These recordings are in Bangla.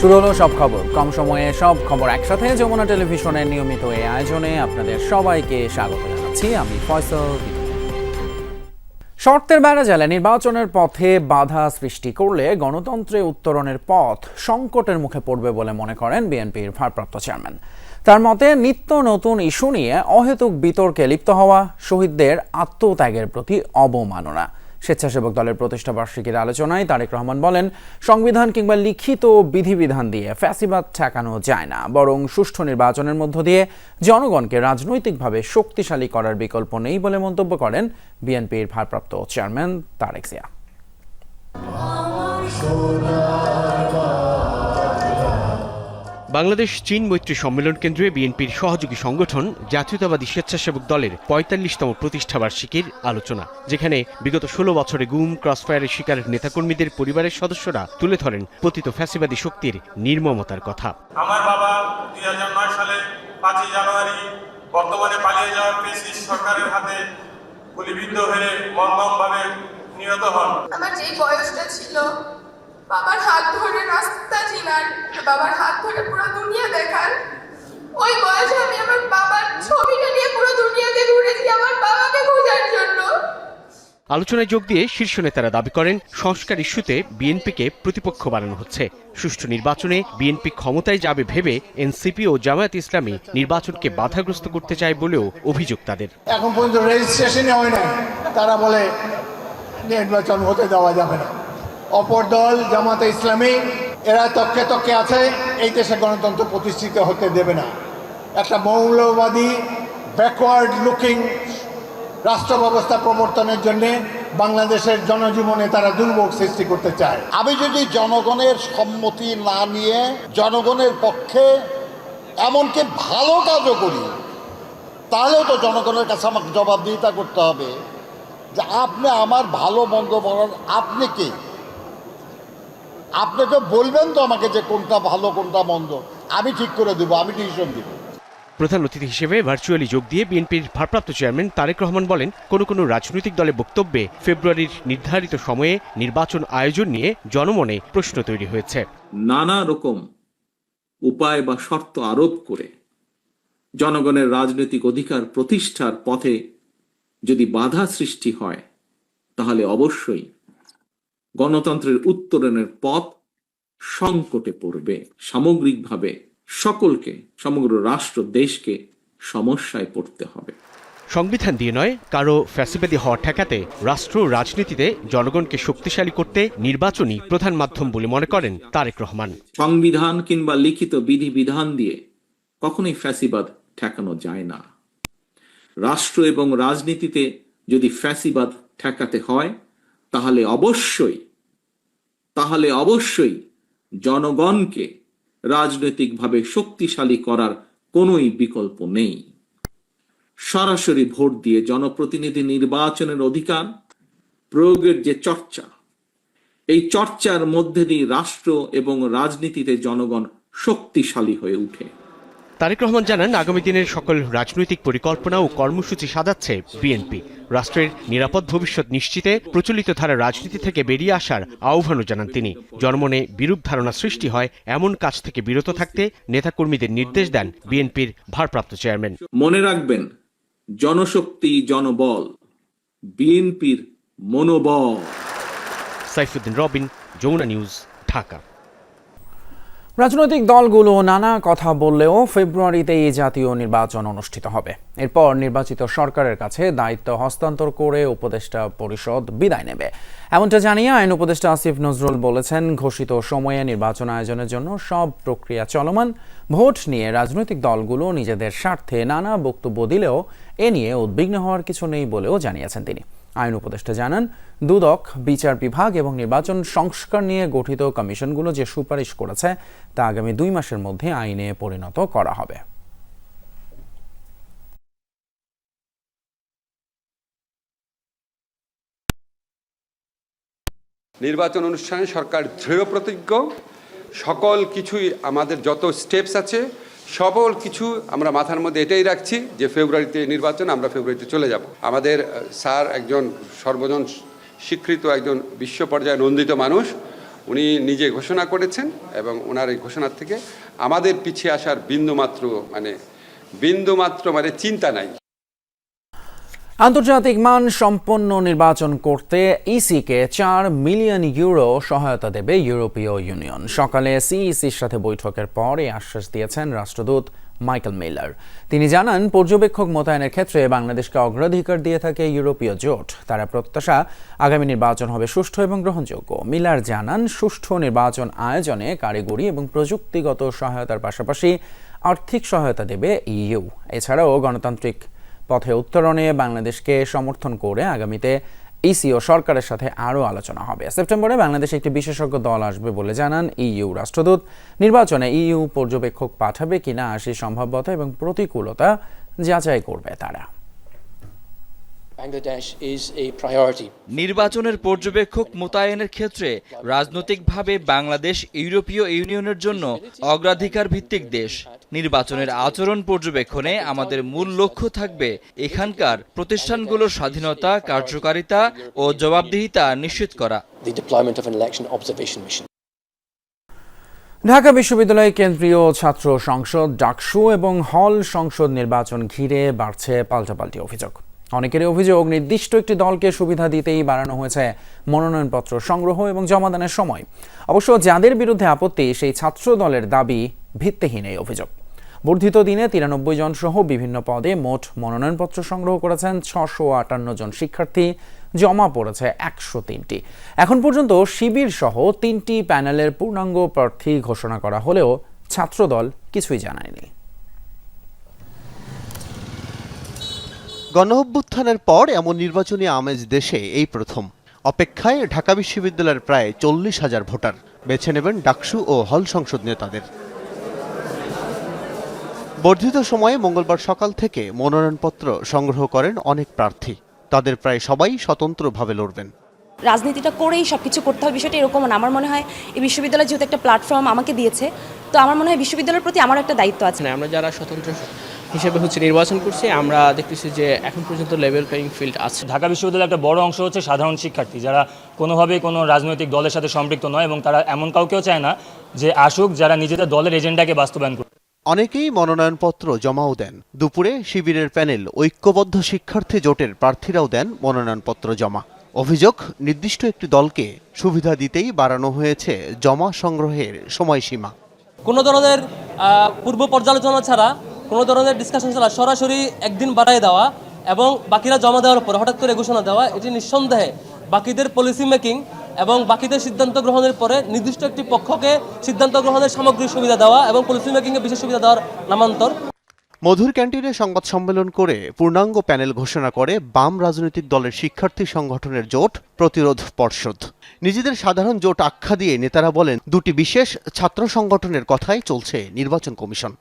শুরু হলো সব খবর। কম সময়ে সব খবর একসাথে যমুনা টেলিভিশনের নিয়মিত এই আয়োজনে আপনাদের সবাইকে স্বাগত জানাচ্ছি। আমি ফয়সল শর্তের বেড়া জেলে নির্বাচনের পথে বাধা সৃষ্টি করলে গণতন্ত্রে উত্তরণের পথ সংকটের মুখে পড়বে বলে মনে করেন বিএনপির ভারপ্রাপ্ত চেয়ারম্যান। তার মতে, নিত্য নতুন ইস্যু নিয়ে অহেতুক বিতর্কে লিপ্ত হওয়া শহীদদের আত্মত্যাগের প্রতি অবমাননা। স্বেচ্ছাসেবক দলের প্রতিষ্ঠা বার্ষিকীর আলোচনায় তারেক রহমান বলেন, সংবিধান কিংবা লিখিত বিধিবিধান দিয়ে ফ্যাসিবাদ ঠেকানো যায় না। বরং সুষ্ঠু নির্বাচনের মধ্য দিয়ে জনগণকে রাজনৈতিকভাবে শক্তিশালী করার বিকল্প নেই বলে মন্তব্য করেন বিএনপির ভারপ্রাপ্ত চেয়ারম্যান তারেক জিয়া। বাংলাদেশ চীন মৈত্রী সম্মেলন কেন্দ্রে বিএনপির সহযোগী সংগঠন জাতীয়তাবাদী স্বেচ্ছাসেবক দলের পঁয়তাল্লিশতম প্রতিষ্ঠাবার্ষিকীর আলোচনা যেখানে বিগত ষোলো বছরে গুম ক্রসফায়ারের শিকার নেতাকর্মীদের পরিবারের সদস্যরা তুলে ধরেন পতিত ফ্যাসিবাদী শক্তির নির্মমতার কথা। আমার বাবা দুই সালে পাঁচই জানুয়ারি বর্তমানে পালিয়ে যাওয়া পেসিস সরকারের হাতে গুলিবিদ্ধ হয়ে মর্মমভাবে নিহত হন। আমার যে বয়সটা ছিল বাবার হাত ধরে রাস্তা চিনার বাবার হাত ধরে পুরো দুনিয়া দেখার। ওই বয়সে আমি আমার বাবার ছবিটা নিয়ে পুরো দুনিয়াতে ঘুরেছি আমার বাবাকে খোঁজার জন্য। আলোচনায় যোগ দিয়ে শীর্ষ নেতারা দাবি করেন সংস্কার ইস্যুতে বিএনপিকে প্রতিপক্ষ বানানো হচ্ছে। সুষ্ঠু নির্বাচনে বিএনপি ক্ষমতায় যাবে ভেবে এনসিপি ও জামায়াত ইসলামী নির্বাচনকে বাধাগ্রস্ত করতে চায় বলেও অভিযোগ তাদের। এখন পর্যন্ত রেজিস্ট্রেশনই হয় না তারা বলে নির্বাচন হতে দেওয়া যাবে না। অপর দল জামাতে ইসলামী, এরা তককে তককে আছে, এই দেশে গণতন্ত্র প্রতিষ্ঠিত হতে দেবে না। একটা মৌলবাদী ব্যাকওয়ার্ড লুকিং রাষ্ট্র ব্যবস্থা প্রবর্তনের জন্য বাংলাদেশের জনজীবনে তারা দুর্ভোগ সৃষ্টি করতে চায়। আমি যদি জনগণের সম্মতি না নিয়ে জনগণের পক্ষে এমনকি ভালো কাজও করি, তাহলেও তো জনগণের কাছে আমাকে জবাবদিহিতা করতে হবে যে আপনি আমার ভালো মন্দ বলার, আপনি কে? আপনাকে বলবেন তো আমাকে যে কোনটা ভালো কোনটা মন্দ। আমি ঠিক করে দেবো আমি ডিসিশন দিব। প্রধান অতিথি হিসেবে ভার্চুয়ালি যোগ দিয়ে বিএনপির ভারপ্রাপ্ত চেয়ারম্যান তারেক রহমান বলেন কোনো কোনো রাজনৈতিক দলের বক্তব্যে ফেব্রুয়ারির নির্ধারিত সময়ে নির্বাচন আয়োজন নিয়ে জনমনে প্রশ্ন তৈরি হয়েছে। নানা রকম উপায় বা শর্ত আরোপ করে জনগণের রাজনৈতিক অধিকার প্রতিষ্ঠার পথে যদি বাধা সৃষ্টি হয় তাহলে অবশ্যই গণতন্ত্রের উত্তরণের পথ সংকটে পড়বে। সামগ্রিকভাবে সকলকে সমগ্র রাষ্ট্র দেশকে সমস্যায় পড়তে হবে। সংবিধান দিয়ে নয় কারও ফ্যাসিবাদী হওয়া ঠেকাতে রাষ্ট্র রাজনীতিতে জনগণকে শক্তিশালী করতে নির্বাচনই প্রধান মাধ্যম বলে মনে করেন তারেক রহমান। সংবিধান কিংবা লিখিত বিধিবিধান দিয়ে কখনোই ফ্যাসিবাদ ঠেকানো যায় না। রাষ্ট্র এবং রাজনীতিতে যদি ফ্যাসিবাদ ঠেকাতে হয় তাহলে অবশ্যই তাহলে অবশ্যই জনগণকে রাজনৈতিকভাবে শক্তিশালী করার কোনোই বিকল্প নেই। সরাসরি ভোট দিয়ে জনপ্রতিনিধি নির্বাচনের অধিকার, প্রয়োগের যে চর্চা, এই চর্চার মধ্যে দিয়ে রাষ্ট্র এবং রাজনীতিতে জনগণ শক্তিশালী হয়ে উঠে। তারেক রহমান জানান আগামী দিনের সকল রাজনৈতিক পরিকল্পনা ও কর্মসূচি সাজাচ্ছে বিএনপি। রাষ্ট্রের নিরাপদ ভবিষ্যৎ নিশ্চিতে প্রচলিত ধারা রাজনীতি থেকে বেরিয়ে আসার আহ্বানও জানান তিনি। জন্মনে বিরূপ ধারণা সৃষ্টি হয় এমন কাজ থেকে বিরত থাকতে নেতাকর্মীদের নির্দেশ দেন বিএনপির ভারপ্রাপ্ত চেয়ারম্যান। মনে রাখবেন জনশক্তি জনবল বিএনপির মনোবল। সাইফুদ্দিন রবিন যমুনা নিউজ ঢাকা। রাজনৈতিক দলগুলো নানা কথা বললেও ফেব্রুয়ারিতে এই জাতীয় নির্বাচন অনুষ্ঠিত হবে। এরপর নির্বাচিত সরকারের কাছে দায়িত্ব হস্তান্তর করে উপদেষ্টা পরিষদ বিদায় নেবে। এমনটা জানিয়ে আইন উপদেষ্টা আসিফ নজরুল বলেছেন, ঘোষিত সময়ে নির্বাচন আয়োজনের জন্য সব প্রক্রিয়া চলমান। ভোট নিয়ে রাজনৈতিক দলগুলো নিজেদের স্বার্থে নানা বক্তব্য দিলেও এ নিয়ে উদ্বিগ্ন হওয়ার কিছু নেই বলেও জানিয়েছেন তিনি। আইন উপদেষ্টা জানান, দুদক, বিচার বিভাগ এবং নির্বাচন সংস্কার নিয়ে গঠিত কমিশনগুলো যে সুপারিশ করেছে, তা আগামী দুই মাসের মধ্যে আইনে পরিণত করা হবে। নির্বাচন অনুষ্ঠানে সরকার দৃঢ় প্রতিজ্ঞ সকল কিছুই আমাদের যত স্টেপস আছে সকল কিছু আমরা মাথার মধ্যে এটাই রাখছি যে ফেব্রুয়ারিতে নির্বাচন, আমরা ফেব্রুয়ারিতে চলে যাব। আমাদের স্যার একজন সর্বজন স্বীকৃত একজন বিশ্ব পর্যায়ে নন্দিত মানুষ, উনি নিজে ঘোষণা করেছেন এবং ওনার এই ঘোষণার থেকে আমাদের পিছিয়ে আসার বিন্দুমাত্র মানে বিন্দুমাত্র মানে চিন্তা নাই। আন্তর্জাতিক মান সম্পন্ন নির্বাচন করতে ইসিকে চার মিলিয়ন ইউরো সহায়তা দেবে ইউরোপীয় ইউনিয়ন। সকালে সিইসির সাথে বৈঠকের পর এই আশ্বাস দিয়েছেন রাষ্ট্রদূত মাইকেল মিলার। তিনি জানান, পর্যবেক্ষক মোতায়েনের ক্ষেত্রে বাংলাদেশকে অগ্রাধিকার দিয়ে থাকে ইউরোপীয় জোট। তারা প্রত্যাশা আগামী নির্বাচন হবে সুষ্ঠু এবং গ্রহণযোগ্য। মিলার জানান, সুষ্ঠু নির্বাচন আয়োজনে কারিগরি এবং প্রযুক্তিগত সহায়তার পাশাপাশি আর্থিক সহায়তা দেবে ইইউ। এছাড়াও গণতান্ত্রিক পথে উত্তরণে বাংলাদেশকে সমর্থন করে আগামীতে ইসিও সরকারের সাথে আরও আলোচনা হবে। সেপ্টেম্বরে বাংলাদেশে একটি বিশেষজ্ঞ দল আসবে বলে জানান ইইউ রাষ্ট্রদূত। নির্বাচনে ইইউ পর্যবেক্ষক পাঠাবে কিনা সেই সম্ভাব্যতা এবং প্রতিকূলতা যাচাই করবে তারা। নির্বাচনের পর্যবেক্ষক মোতায়েনের ক্ষেত্রে রাজনৈতিকভাবে বাংলাদেশ ইউরোপীয় ইউনিয়নের জন্য অগ্রাধিকার ভিত্তিক দেশ। নির্বাচনের আচরণ পর্যবেক্ষণে আমাদের মূল লক্ষ্য থাকবে এখানকার প্রতিষ্ঠানগুলোর স্বাধীনতা কার্যকারিতা ও জবাবদিহিতা নিশ্চিত করা। The deployment of an election observation mission. Dhaka বিশ্ববিদ্যালয় কেন্দ্রীয় ছাত্র সংসদ ডাকসু এবং হল সংসদ নির্বাচন ঘিরে বাড়ছে পাল্টাপাল্টি অভিযোগ। অনেকেরই অভিযোগ, নির্দিষ্ট একটি দলকে সুবিধা দিতেই বাড়ানো হয়েছে মনোনয়নপত্র সংগ্রহ এবং জমাদানের সময়। অবশ্য যাদের বিরুদ্ধে আপত্তি, সেই ছাত্র দলের দাবি ভিত্তিহীন এই অভিযোগ। বর্ধিত দিনে তিরানব্বই জন সহ বিভিন্ন পদে মোট মনোনয়নপত্র সংগ্রহ করেছেন ছশো আটান্ন জন শিক্ষার্থী, জমা পড়েছে একশো তিনটি। এখন পর্যন্ত শিবির সহ তিনটি প্যানেলের পূর্ণাঙ্গ প্রার্থী ঘোষণা করা হলেও ছাত্রদল কিছুই জানায়নি। গণ অভ্যুত্থানের পর এমন নির্বাচনী আমেজ দেশে এই প্রথম। অপেক্ষায় ঢাকা বিশ্ববিদ্যালয়ের প্রায় চল্লিশ হাজার ভোটার। বেছে নেবেন ডাকসু ও হল সংসদ নেতাদের। বর্ধিত সময়ে মঙ্গলবার সকাল থেকে মনোনয়নপত্র সংগ্রহ করেন অনেক প্রার্থী। তাদের প্রায় সবাই স্বতন্ত্রভাবে লড়বেন। রাজনীতিটা করেই সব কিছু করতে হবে বিষয়টা এরকম না। আমার মনে হয় এই বিশ্ববিদ্যালয় যেহেতু একটা প্ল্যাটফর্ম আমাকে দিয়েছে তো আমার মনে হয় বিশ্ববিদ্যালয়ের প্রতি আমার একটা দায়িত্ব আছে। আমরা যারা স্বতন্ত্র হিসেবে হচ্ছে নির্বাচন করছি। আমরা দেখতেছি যে এখন পর্যন্ত লেভেল প্লেয়িং ফিল্ড আছে। ঢাকা বিশ্ববিদ্যালয়ের একটা বড় অংশ হচ্ছে সাধারণ শিক্ষার্থী যারা কোনোভাবেই কোনো রাজনৈতিক দলের সাথে সম্পৃক্ত নয় এবং তারা এমন কাউকেও চায় না যে আসুক যারা নিজেদের দলের এজেন্ডাকে বাস্তবায়ন করবে অনেকেই মনোনয়নপত্র জমাও দেন। দুপুরে শিবিরের প্যানেল ঐক্যবদ্ধ শিক্ষার্থী জোটের প্রার্থীরাও দেন মনোনয়নপত্র জমা। অভিযোগ নির্দিষ্ট একটি দলকে সুবিধা দিতেই বাড়ানো হয়েছে জমা সংগ্রহের সময়সীমা। কোনো ধরনের পূর্ব পর্যালোচনা ছাড়া কোনো ধরনের ডিসকাশন ছাড়া সরাসরি একদিন বাড়াই দেওয়া এবং বাকিরা জমা দেওয়ার পরে হঠাৎ করে ঘোষণা দেওয়া, এটি নিঃসন্দেহে বাকিদের পলিসি মেকিং এবং বাকিদের সিদ্ধান্ত গ্রহণের পরে নির্দিষ্ট একটি পক্ষকে সিদ্ধান্ত গ্রহণের সামগ্রিক সুবিধা দেওয়া এবং পলিসি মেকিংয়ে বিশেষ সুবিধা দেওয়ার নামান্তর। মধুর ক্যান্টিনে সংবাদ সম্মেলন করে পূর্ণাঙ্গ প্যানেল ঘোষণা করে বাম রাজনৈতিক দলের শিক্ষার্থী সংগঠনের জোট প্রতিরোধ পর্ষদ। নিজেদের সাধারণ জোট আখ্যা দিয়ে নেতারা বলেন, দুটি বিশেষ ছাত্র সংগঠনের কথাই চলছে নির্বাচন কমিশন।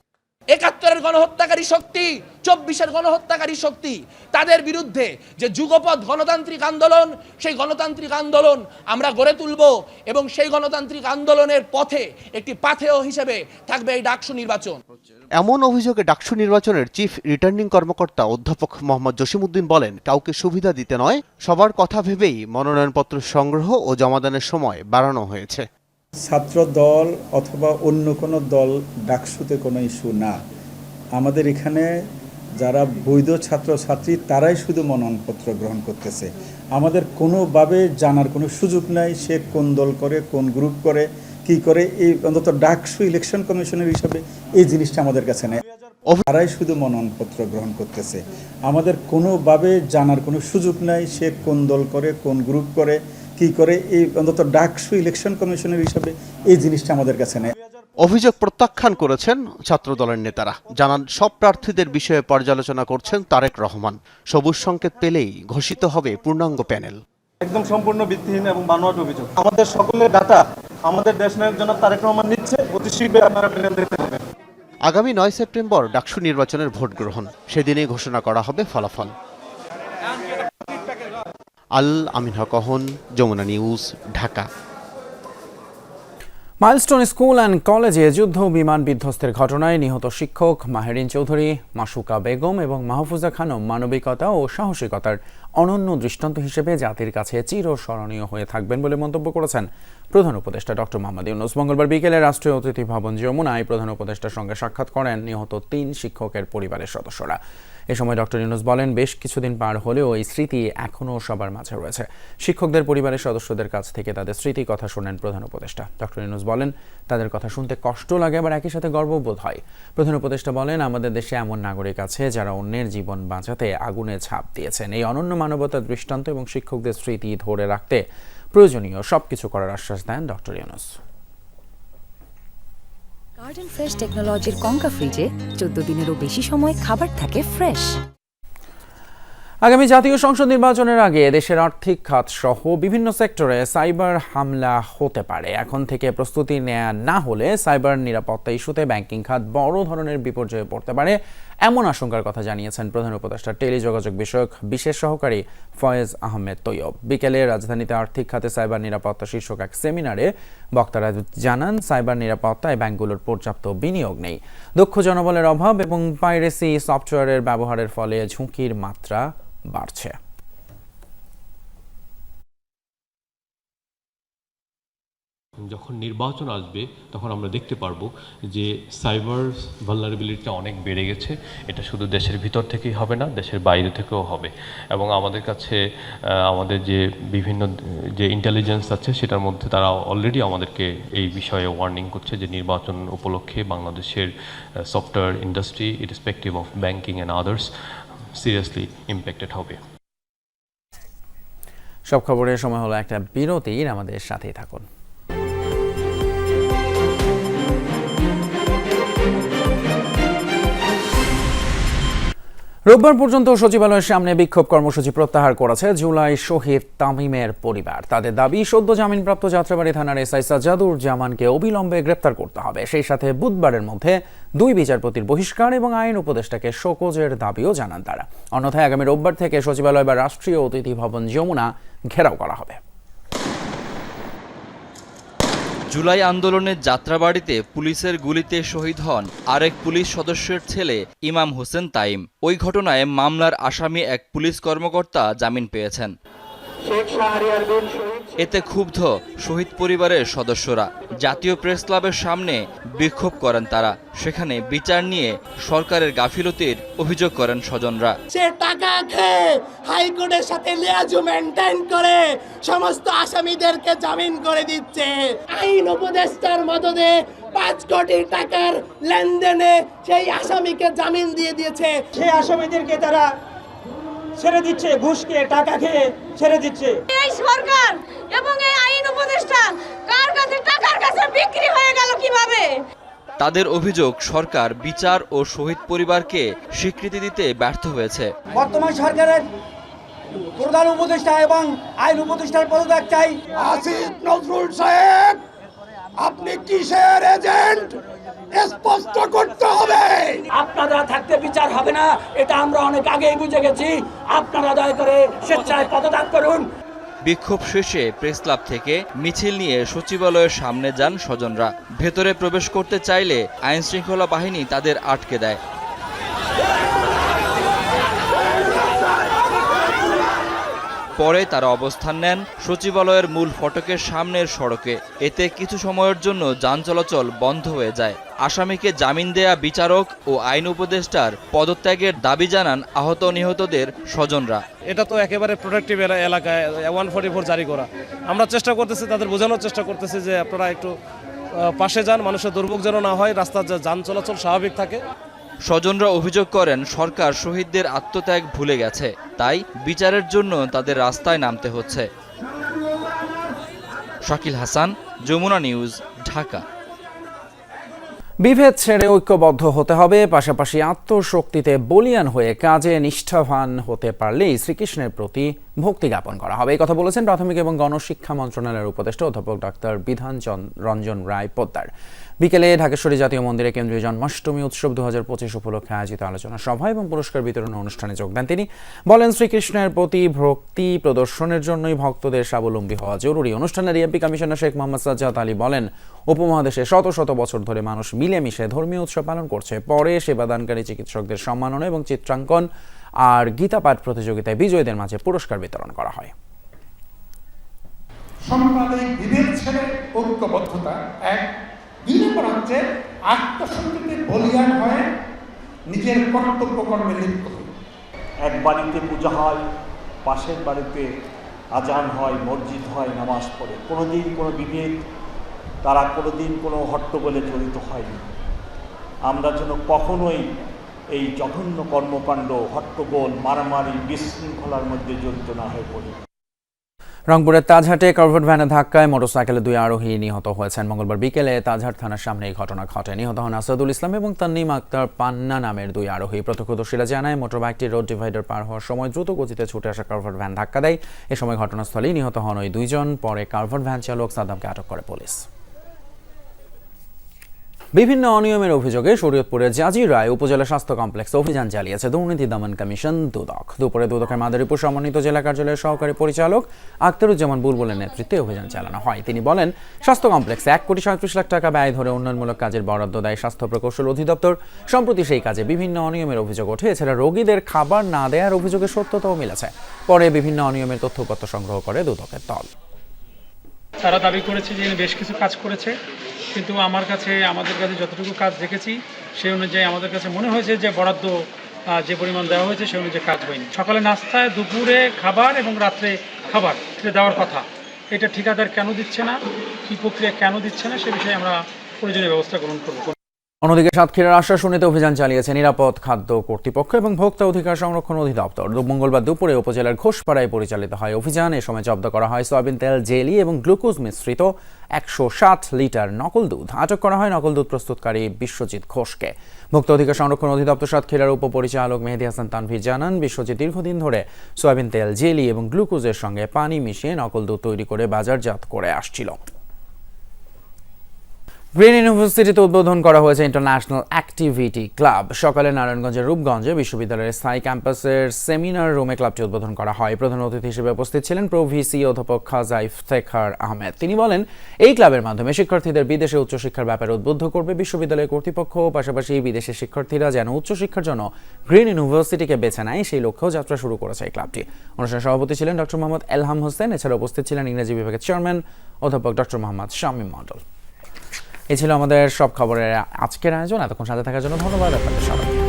একাত্তরের গণহত্যাকারী শক্তি, চব্বিশের গণহত্যাকারী শক্তি, তাদের বিরুদ্ধে যে যুগপথ গণতান্ত্রিক আন্দোলন, সেই গণতান্ত্রিক আন্দোলন আমরা গড়ে তুলব এবং সেই গণতান্ত্রিক আন্দোলনের পথে একটি পাথেয় হিসেবে থাকবে এই ডাকসু নির্বাচন। এমন অভিযোগে ডাকসু নির্বাচনের চিফ রিটার্নিং কর্মকর্তা অধ্যাপক মোহাম্মদ জসিমউদ্দিন বলেন, কাউকে সুবিধা দিতে নয়, সবার কথা ভেবেই মনোনয়নপত্র সংগ্রহ ও জমাদানের সময় বাড়ানো হয়েছে। ছাত্র দল অথবা অন্য কোনো দল ডাকসুতে কোনো ইস্যু না। আমাদের এখানে যারা বৈধ ছাত্রছাত্রী, তারাই শুধু মনোনয়নপত্র গ্রহণ করতেছে। আমাদের কোনোভাবে জানার কোনো সুযোগ নাই সে কোন দল করে, কোন গ্রুপ করে, কি করে। এই অন্তত ডাকসু ইলেকশন কমিশনের হিসাবে এই জিনিসটা আমাদের কাছে নেই। তারাই শুধু মনোনয়নপত্র গ্রহণ করতেছে। আমাদের কোনোভাবে জানার কোনো সুযোগ নাই সে কোন দল করে, কোন গ্রুপ করে কি করে এই অন্তত ডাকসু ইলেকশন কমিশনের হিসাবে এই জিনিসটা আমাদের কাছে নেই। অভিযোগ প্রত্যাখ্যান করেছেন ছাত্রদলের নেতারা। জানান সব প্রার্থীদের বিষয়ে পর্যালোচনা করছেন তারেক রহমান। সবুজ সংকেত পেলেই ঘোষিত হবে পূর্ণাঙ্গ প্যানেল। একদম সম্পূর্ণ ভিত্তিহীন এবং বানোয়াট অভিযোগ। আমাদের সকলের ডাটা আমাদের দেশ নায়ক জনাব তারেক রহমান নিচ্ছে অতি শীঘ্রই আপনারা প্যানেল দেখতে পাবেন। আগামী নয় সেপ্টেম্বর ডাকসু নির্বাচনের ভোট গ্রহণ সেদিনেই ঘোষণা করা হবে ফলাফল। Al Amin Haque Jamuna news, Dhaka. Milestone school and কলেজে যুদ্ধ বিমান বিধ্বস্তের ঘটনায় নিহত শিক্ষক মাহেরিন চৌধুরী, মাসুকা বেগম এবং মাহফুজা খানম মানবিকতা ও সাহসিকতার অনন্য দৃষ্টান্ত হিসেবে জাতির কাছে চিরস্মরণীয় হয়ে থাকবেন বলে মন্তব্য করেছেন প্রধান উপদেষ্টা ডক্টর মোহাম্মদ ইউনুস। মঙ্গলবার বিকেলে রাষ্ট্রীয় অতিথি ভবন যমুনায় প্রধান উপদেষ্টার সঙ্গে সাক্ষাৎ করেন নিহত তিন শিক্ষকের পরিবারের সদস্যরা। এ সময় ডক্টর ইউনুস বলেন, বেশ কিছুদিন পার হলেও এই স্মৃতি এখনও সবার মাঝে রয়েছে। শিক্ষকদের পরিবারের সদস্যদের কাছ থেকে তাদের স্মৃতি কথা শোনেন প্রধান উপদেষ্টা। ডক্টর ইউনুস বলেন, তাদের কথা শুনতে কষ্ট লাগে, আবার একই সাথে গর্ববোধ হয়। প্রধান উপদেষ্টা বলেন, আমাদের দেশে এমন নাগরিক আছে যারা অন্যের জীবন বাঁচাতে আগুনে ছাপ দিয়েছেন। এই অনন্য মানবতার দৃষ্টান্ত এবং শিক্ষকদের স্মৃতি ধরে রাখতে প্রয়োজনীয় সব কিছু করার আশ্বাস দেন ডক্টর ইউনুস। গার্ডেন ফ্রেশ টেকনোলজির কঙ্কা ফ্রিজে চোদ্দ দিনেরও বেশি সময় খাবার থাকে ফ্রেশ আগামী জাতীয় সংসদ নির্বাচনের আগে দেশের আর্থিক খাত সহ বিভিন্ন সেক্টরে সাইবার হামলা হতে পারে। এখন থেকে প্রস্তুতি নেয়া না হলে সাইবার নিরাপত্তা ইস্যুতে ব্যাংকিং খাত বড় ধরনের বিপর্যয়ে পড়তে পারে। এমন আশঙ্কার কথা জানিয়েছেন প্রধান উপদেষ্টা। টেলিযোগাযোগ বিষয়ক বিশেষ সহকারী ফয়েজ আহমেদ তৈয়ব। বিকেলে রাজধানীতে আর্থিক খাতে সাইবার নিরাপত্তা শীর্ষক এক সেমিনারে বক্তারা জানান, সাইবার নিরাপত্তায় ব্যাংকগুলোর পর্যাপ্ত বিনিয়োগ নেই। দক্ষ জনবলের অভাব এবং পাইরেসি সফটওয়্যারের ব্যবহারের ফলে ঝুঁকির মাত্রা বাড়ছে। যখন নির্বাচন আসবে, তখন আমরা দেখতে পারব যে সাইবার ভালনারেবিলিটিটা অনেক বেড়ে গেছে। এটা শুধু দেশের ভিতর থেকেই হবে না, দেশের বাইরে থেকেও হবে। এবং আমাদের কাছে আমাদের যে বিভিন্ন, যে ইন্টেলিজেন্স আছে, সেটার মধ্যে তারা অলরেডি আমাদেরকে এই বিষয়ে ওয়ার্নিং করছে যে নির্বাচন উপলক্ষে বাংলাদেশের software industry irrespective of banking and others seriously impacted হবে। সব খবরের সময় হলো একটা বিরতির, আমাদের সাথেই থাকুন। রোববার পর্যন্ত সচিবালয়ের সামনে বিক্ষোভ কর্মসূচি প্রত্যাহার করেছে জুলাই শহীদ তামিমের পরিবার। তাদের দাবি, সদ্য জামিনপ্রাপ্ত যাত্রাবাড়ি থানার এসআই সাজাদুর জামানকে অবিলম্বে গ্রেপ্তার করতে হবে। সেই সাথে বুধবারের মধ্যে দুই বিচারপতির বহিষ্কার এবং আইন উপদেষ্টাকে শোকজের দাবিও জানান তারা। অন্যথায় আগামী রোববার থেকে সচিবালয় বা রাষ্ট্রীয় অতিথি ভবন যমুনা ঘেরাও করা হবে। জুলাই আন্দোলনের যাত্রাবাড়িতে পুলিশের গুলিতে শহীদ হন আরেক পুলিশ সদস্যের ছেলে ইমাম হোসেন তাইম। ওই ঘটনায় মামলার আসামি এক পুলিশ কর্মকর্তা জামিন পেয়েছেন। এতে ক্ষুব্ধ শহীদ পরিবারের সদস্যরা। জাতীয় প্রেস ক্লাবের সামনে বিক্ষোভ করেন তারা। সেখানে বিচার নিয়ে সরকারের গাফিলতির অভিযোগ করেন স্বজনরা। সে টাকা খেয়ে হাইকোর্টের সাথে লিয়াজু মেনটেন করে সমস্ত আসামিদেরকে জামিন করে দিচ্ছে। আইন উপদেষ্টার মদদে পাঁচ কোটি টাকার লেনদেনে সেই আসামিকে জামিন দিয়ে দিয়েছে। সেই আসামিদেরকে তারা ছেড়ে দিচ্ছে ঘুষ খেয়ে টাকা খেয়ে ছেড়ে দিচ্ছে। এই সরকার এবং এই আইন উপদেষ্টা কার কাছে টাকার কাছে বিক্রি হয়ে গেল কীভাবে? তাদের অভিযোগ সরকার বিচার ও শহীদ পরিবারকে স্বীকৃতি দিতে ব্যর্থ হয়েছে। বর্তমান সরকারের প্রধান উপদেষ্টা এবং আইন উপদেষ্টার পদত্যাগ চাই। আসিফ নজরুল সাহেব! আপনি কিসের এজেন্ট? স্পষ্ট করতে হবে। আপনারা থাকতে বিচার হবে না এটা আমরা অনেক আগেই বুঝে গেছি। আপনারা দয়া করে স্বেচ্ছায় পদত্যাগ করুন। বিক্ষোভ শেষে প্রেস ক্লাব থেকে মিছিল নিয়ে সচিবালয়ের সামনে যান স্বজনরা। ভেতরে প্রবেশ করতে চাইলে আইনশৃঙ্খলা বাহিনী তাদের আটকে দেয়। পরে তারা অবস্থান নেন সচিবালয়ের মূল ফটকের সামনের সড়কে। এতে কিছু সময়ের জন্য যান চলাচল বন্ধ হয়ে যায়। আসামিকে জামিন দেয়া বিচারক ও আইন উপদেষ্টার পদত্যাগের দাবি জানান আহত নিহতদের স্বজনরা। এটা তো একেবারে প্রোটেক্টিভ এলাকায় ওয়ান ফোর্টি ফোর জারি করা। আমরা চেষ্টা করতেছি, তাদের বোঝানোর চেষ্টা করতেছি যে আপনারা একটু পাশে যান, মানুষের দুর্ভোগ যেন না হয়, রাস্তার যান চলাচল স্বাভাবিক থাকে। স্বজনরা অভিযোগ করেন, সরকার শহীদদের আত্মত্যাগ ভুলে গেছে। তাই বিচারের জন্য তাদের রাস্তায় নামতে হচ্ছে। শাকিল হাসান, যমুনা নিউজ, ঢাকা। বিভেদ ছেড়ে ঐক্যবদ্ধ হতে হবে, পাশাপাশি আত্মশক্তিতে বলিয়ান হয়ে কাজে নিষ্ঠাবান হতে পারলেই শ্রীকৃষ্ণের প্রতি ভক্তি জ্ঞাপন করা হবে। এই কথা বলেছেন প্রাথমিক এবং গণশিক্ষা মন্ত্রণালয়ের উপদেষ্টা অধ্যাপক ডাক্তার বিধান রঞ্জন রায় পোদ্দার। বিকেলে ঢাকেশ্বরী জাতীয় মন্দিরে কেন্দ্রীয় জন্মাষ্টমী উৎসব দু হাজার পঁচিশ উপলক্ষে আয়োজিত আলোচনা সভা এবং পুরস্কার বিতরণ অনুষ্ঠানে যোগ দেন তিনি। বলেন, শ্রীকৃষ্ণের প্রতি ভক্তি প্রদর্শনের জন্যই ভক্তদের স্বাবলম্বী হওয়া জরুরি। অনুষ্ঠানে ডিএমপি কমিশনার শেখ মোহাম্মদ সাজ্জাদ আলী বলেন, উপমহাদেশে শত শত বছর ধরে মানুষ মিলেমিশে ধর্মীয় উৎসব পালন করছে। পরে সেবাদানকারী চিকিৎসকদের সম্মাননা এবং চিত্রাঙ্কন আর গীতা পাঠ প্রতিযোগিতায় বিজয়ীদের মাঝে পুরস্কার বিতরণ করা হয়। সাম্প্রদায়িক বিভেদ ছেড়ে ঐক্যবদ্ধতা এক। দুই নম্বর হচ্ছে আত্মসংযুতির বলিয়ান হয়ে নিজের কর্তব্য কর্মে লিপ্ত এক বাড়িতে পূজা হয় পাশের বাড়িতে আজান হয় মসজিদ হয় নামাজ পড়ে। কোনোদিন কোনো বিভেদ তারা কোনোদিন কোনো হট্টগোলে জড়িত হয়নি। আমরা যেন কখনোই এই জঘন্য কর্মকাণ্ড, হট্টগোল, মারামারি, বিশৃঙ্খলার মধ্যে জড়িত না হয়ে পড়ি। রংপুরের তাজহাটে কার্ভট ভ্যানের ধাক্কায় মোটরসাইকেলে দুই আরোহী নিহত হয়েছেন। মঙ্গলবার বিকেলে তাজহাট থানার সামনে এই ঘটনা ঘটে। নিহত হন আসাদুল ইসলাম এবং তান্নিম আক্তার পান্না নামের দুই আরোহী। প্রত্যক্ষদর্শীরা জানায় মোটর বাইকটি রোড ডিভাইডার পার হওয়ার সময় দ্রুত গতিতে ছুটে আসা কার্ভট ভ্যান ধাক্কা দেয়। এ সময় ঘটনাস্থলেই নিহত হন ওই দুইজন। পরে কার্ভট ভ্যান চালক সাদ্দামকে আটক করে পুলিশ। বিভিন্ন অনিয়মের অভিযোগে শরীয়তপুরের জাজিরায় উপজেলা স্বাস্থ্য কমপ্লেক্সে অভিযান চালিয়েছে। দুর্নীতি দমন কমিশন দুদক। দুপুরে দুদকের মাদারীপুর সমন্বিত জেলা কার্যালয়ের সহকারী পরিচালক আখতারুজ্জামান বুলবুলের নেতৃত্বে অভিযান চালানো হয়। তিনি বলেন, স্বাস্থ্য কমপ্লেক্সে এক কোটি সাঁত্রিশ লাখ টাকা ব্যয় ধরে উন্নয়নমূলক কাজের বরাদ্দ দেয় স্বাস্থ্য প্রকৌশল অধিদপ্তর। সম্প্রতি সেই কাজে বিভিন্ন অনিয়মের অভিযোগ ওঠে। এছাড়া রোগীদের খাবার না দেওয়ার অভিযোগে সত্যতাও মিলেছে। পরে বিভিন্ন অনিয়মের তথ্যপত্র সংগ্রহ করে দুদকের দল। তারা দাবি করেছে যে বেশ কিছু কাজ করেছে। কিন্তু আমার কাছে, আমাদের কাছে যতটুকু কাজ দেখেছি, সেই অনুযায়ী আমাদের কাছে মনে হয়েছে যে বরাদ্দ যে পরিমাণ দেওয়া হয়েছে সেই অনুযায়ী কাজ হয়নি। সকালে নাস্তায়, দুপুরে খাবার এবং রাত্রে খাবার দেওয়ার কথা। এটা ঠিকাদার কেন দিচ্ছে না? কী প্রক্রিয়া কেন দিচ্ছে না? সে বিষয়ে আমরা প্রয়োজনীয় ব্যবস্থা গ্রহণ করব। অন্যদিকে সাতক্ষীরার আশ্বাসনীতে অভিযান চালিয়েছে নিরাপদ খাদ্য কর্তৃপক্ষ এবং ভোক্তা অধিকার সংরক্ষণ অধিদপ্তর। মঙ্গলবার দুপুরে উপজেলার ঘোষপাড়ায় পরিচালিত হয় অভিযান। এ সময় জব্দ করা হয় সয়াবিন তেল, জেলি এবং গ্লুকোজ মিশ্রিত একশো ষাট লিটার নকল দুধ। আটক করা হয় নকল দুধ প্রস্তুতকারী বিশ্বজিৎ ঘোষকে। ভোক্তা অধিকার সংরক্ষণ অধিদপ্তর সাতক্ষীরার উপপরিচালক মেহেদি হাসান তানভীর জানান, বিশ্বজিৎ দীর্ঘদিন ধরে সয়াবিন তেল, জেলি এবং গ্লুকোজের সঙ্গে পানি মিশিয়ে নকল দুধ তৈরি করে বাজারজাত করে আসছিল। গ্রিন ইউনিভার্সিটিতে উদ্বোধন করা হয়েছে ইন্টারন্যাশনাল অ্যাক্টিভিটি ক্লাব সকালে নারায়ণগঞ্জের রূপগঞ্জে বিশ্ববিদ্যালয়ের স্থায়ী ক্যাম্পাসের সেমিনার রুমে ক্লাবটি উদ্বোধন করা হয়। প্রধান অতিথি হিসেবে উপস্থিত ছিলেন প্রভিসি অধ্যাপক খাজা ইফতেখার আহমেদ। তিনি বলেন, এই ক্লাবের মাধ্যমে শিক্ষার্থীদের বিদেশে উচ্চশিক্ষার ব্যাপারে উদ্বুদ্ধ করবে বিশ্ববিদ্যালয় কর্তৃপক্ষ, পাশাপাশি বিদেশি শিক্ষার্থীরা যেন উচ্চশিক্ষার জন্য গ্রিন ইউনিভার্সিটিকে বেছে নেয়, সেই লক্ষ্যেও যাত্রা শুরু করেছে এই ক্লাবটি। অনুষ্ঠানে সভাপতি ছিলেন ডক্টর মোহাম্মদ এলহাম হোসেন, এছাড়া উপস্থিত ছিলেন ইংরেজি বিভাগের চেয়ারম্যান অধ্যাপক ডক্টর মোহাম্মদ শামীম মন্ডল এই ছিল আমাদের সব খবরের আজকের আয়োজন। এতক্ষণ সাথে থাকার জন্য ধন্যবাদ। আপনাদের সবাইকে।